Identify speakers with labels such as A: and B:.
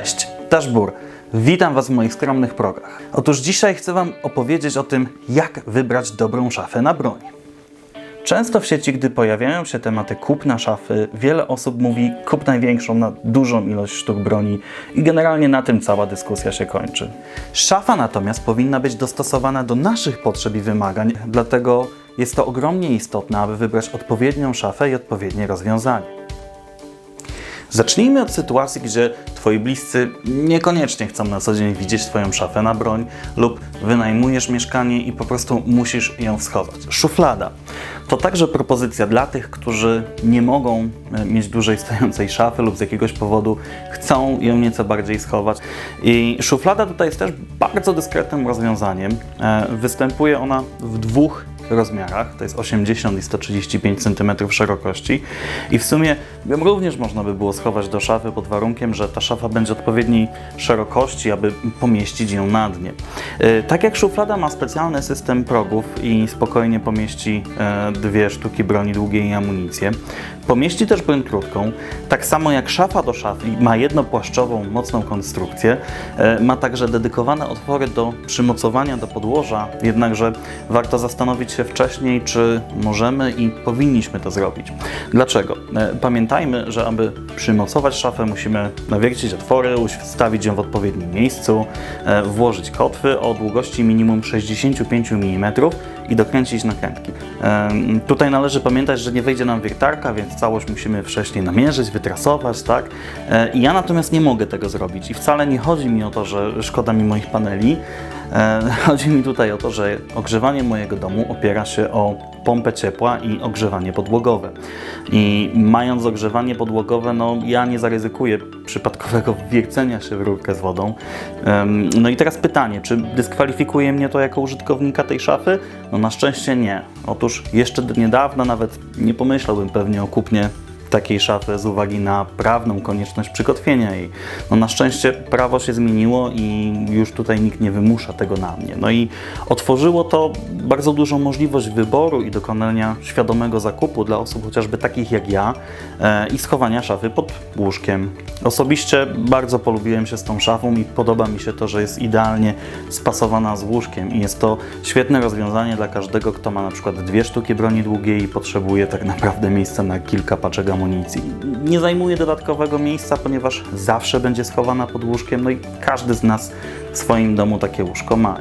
A: Cześć, Dashbur. Witam Was w moich skromnych progach. Otóż dzisiaj chcę Wam opowiedzieć o tym, jak wybrać dobrą szafę na broń. Często w sieci, gdy pojawiają się tematy kupna szafy, wiele osób mówi kup największą na dużą ilość sztuk broni i generalnie na tym cała dyskusja się kończy. Szafa natomiast powinna być dostosowana do naszych potrzeb i wymagań, dlatego jest to ogromnie istotne, aby wybrać odpowiednią szafę i odpowiednie rozwiązanie. Zacznijmy od sytuacji, gdzie Twoi bliscy niekoniecznie chcą na co dzień widzieć Twoją szafę na broń lub wynajmujesz mieszkanie i po prostu musisz ją schować. Szuflada. To także propozycja dla tych, którzy nie mogą e, mieć dłużej stojącej szafy lub z jakiegoś powodu chcą ją nieco bardziej schować. I szuflada tutaj jest też bardzo dyskretnym rozwiązaniem. E, Występuje ona w dwóch rozmiarach, to jest 80 i 135 cm szerokości i w sumie ją również można by było schować do szafy pod warunkiem, że ta szafa będzie odpowiedniej szerokości, aby pomieścić ją na dnie. E, Tak jak szuflada ma specjalny system progów i spokojnie pomieści e, dwie sztuki broni długiej i amunicję, pomieści też broń krótką, tak samo jak szafa do szafy ma jednopłaszczową, mocną konstrukcję, e, ma także dedykowane otwory do przymocowania do podłoża, jednakże warto zastanowić się wcześniej, czy możemy i powinniśmy to zrobić. Dlaczego? Pamiętajmy, że aby przymocować szafę, musimy nawiercić otwory, ustawić ją w odpowiednim miejscu, włożyć kotwy o długości minimum 65 mm i dokręcić nakrętki. Tutaj należy pamiętać, że nie wejdzie nam wiertarka, więc całość musimy wcześniej namierzyć, wytrasować, tak? E, I ja natomiast nie mogę tego zrobić i wcale nie chodzi mi o to, że szkoda mi moich paneli. E, Chodzi mi tutaj o to, że ogrzewanie mojego domu opiera się o pompę ciepła i ogrzewanie podłogowe. I mając ogrzewanie podłogowe, no ja nie zaryzykuję przypadkowego wwiercenia się w rurkę z wodą. No i teraz pytanie, czy dyskwalifikuje mnie to jako użytkownika tej szafy? No na szczęście nie. Otóż jeszcze do niedawna nawet nie pomyślałbym pewnie o kupnie takiej szafy z uwagi na prawną konieczność przykotwienia jej. No na szczęście prawo się zmieniło i już tutaj nikt nie wymusza tego na mnie. No i otworzyło to bardzo dużą możliwość wyboru i dokonania świadomego zakupu dla osób chociażby takich jak ja e, i schowania szafy pod łóżkiem. Osobiście bardzo polubiłem się z tą szafą i podoba mi się to, że jest idealnie spasowana z łóżkiem i jest to świetne rozwiązanie dla każdego, kto ma na przykład dwie sztuki broni długiej i potrzebuje tak naprawdę miejsca na kilka paczek amunicji. Nie zajmuje dodatkowego miejsca, ponieważ zawsze będzie schowana pod łóżkiem, no i każdy z nas w swoim domu takie łóżko ma.